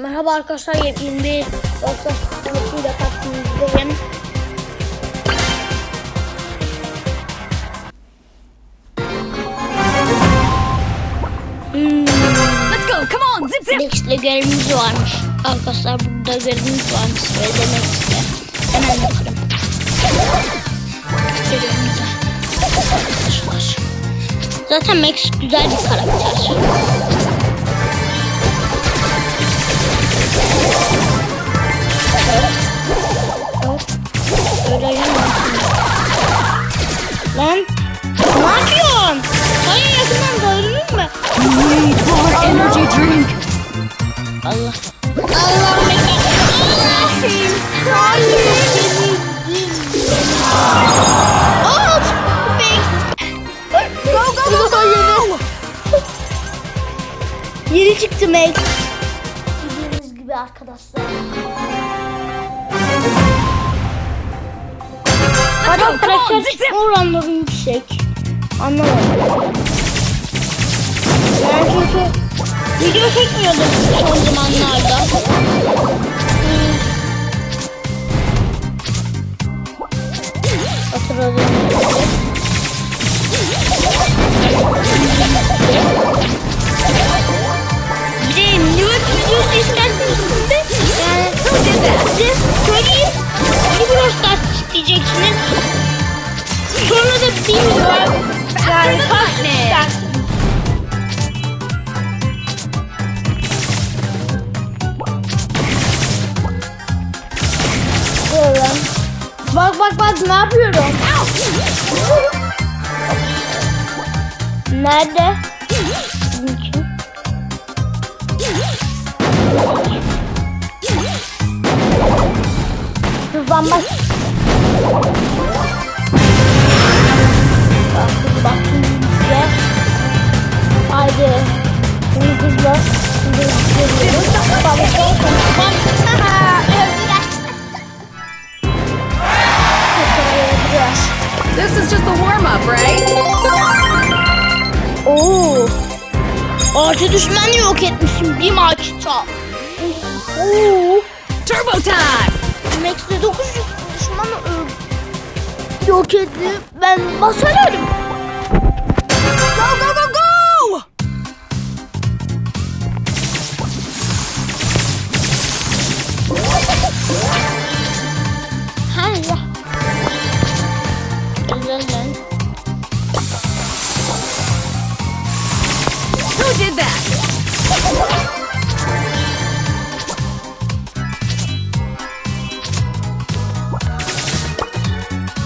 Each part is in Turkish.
Merhaba arkadaşlar yepyeni bir Sınıfı'yla karşınızdayım. Hmm, Let's go. Come on. Zip zip. Lex'le görevimiz varmış. Arkadaşlar burada görevimiz varmış. Ve demek ki hemen bakalım. Görevimize. Arkadaşlar. Zaten Max güzel bir karakter. Öleceğim ben. Lan ne yapıyorsun? Yakından? Need more energy drink. Allah. Allah'ım Allah'ım. Hayır. Max. Go go go go. Yeni çıktı Max. Bildiğiniz gibi arkadaşlar. Adam come on, karakter zip zip. çıkma oranları yüksek. Anlamadım. Ben çünkü video çekmiyordum son zamanlarda. Hmm. Hatırladığım gibi. Bir de Newt videosu isterseniz de yani size daha isteyeceksiniz. Sonra da bilmiyorum. Yani istersiniz. Böyle. Bak bak bak ne yapıyorum. Nerede? Hızlanmak. Bak bak iyice. Haydi. Bak. Haha, öldüler. Öldüler. This is just the warm up, right? Oo. Artı düşmanı yok etmişim bir maçta. Oo. Turbo time. Max'te 9 düşmanı öldü. Yok etti. Ben basarım. Go go go go. Ha ya. Güzel lan. Who did that?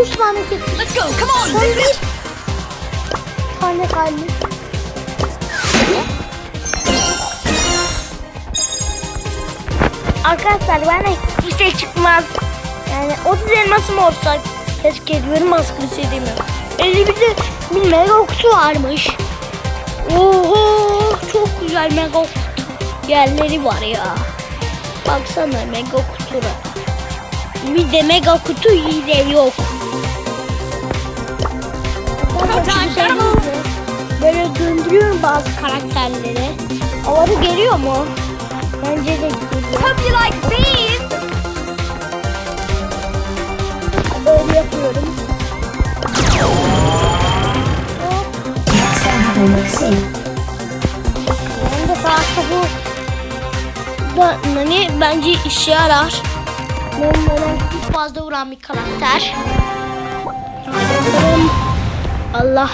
Ben iki düşmanı etmişim. Let's go. Come on. Son bir tane kalmış. Arkadaşlar bana hiçbir şey çıkmaz. Yani 30 elmasım olsa keşke diyorum askısı demiyorum. 51 de bir mega kutu varmış. Oho çok güzel mega kutu yerleri var ya. Baksana mega kutulara. Bir de mega kutu hile yok. Böyle döndürüyorum bazı karakterleri. Havalı geliyor mu? Bence de geliyor. Hope you like these. Böyle yapıyorum. Ben de saatte bu da hani bence işe yarar. Normalde çok fazla vuran bir karakter. Bakalım. Allah.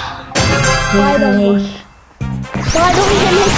Bayram var. Bayram yemek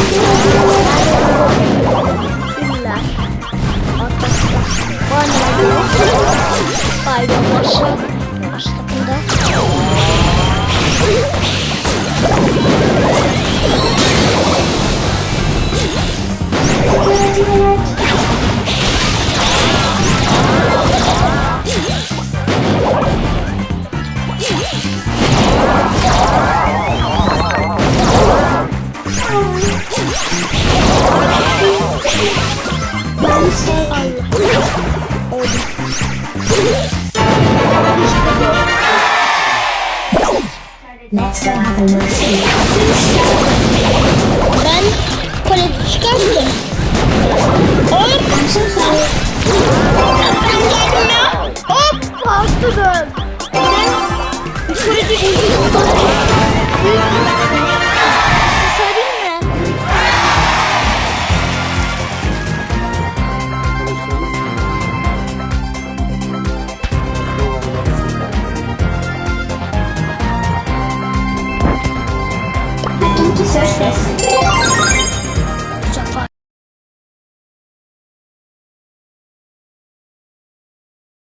Let's go have a look. Then, put it together. все, что я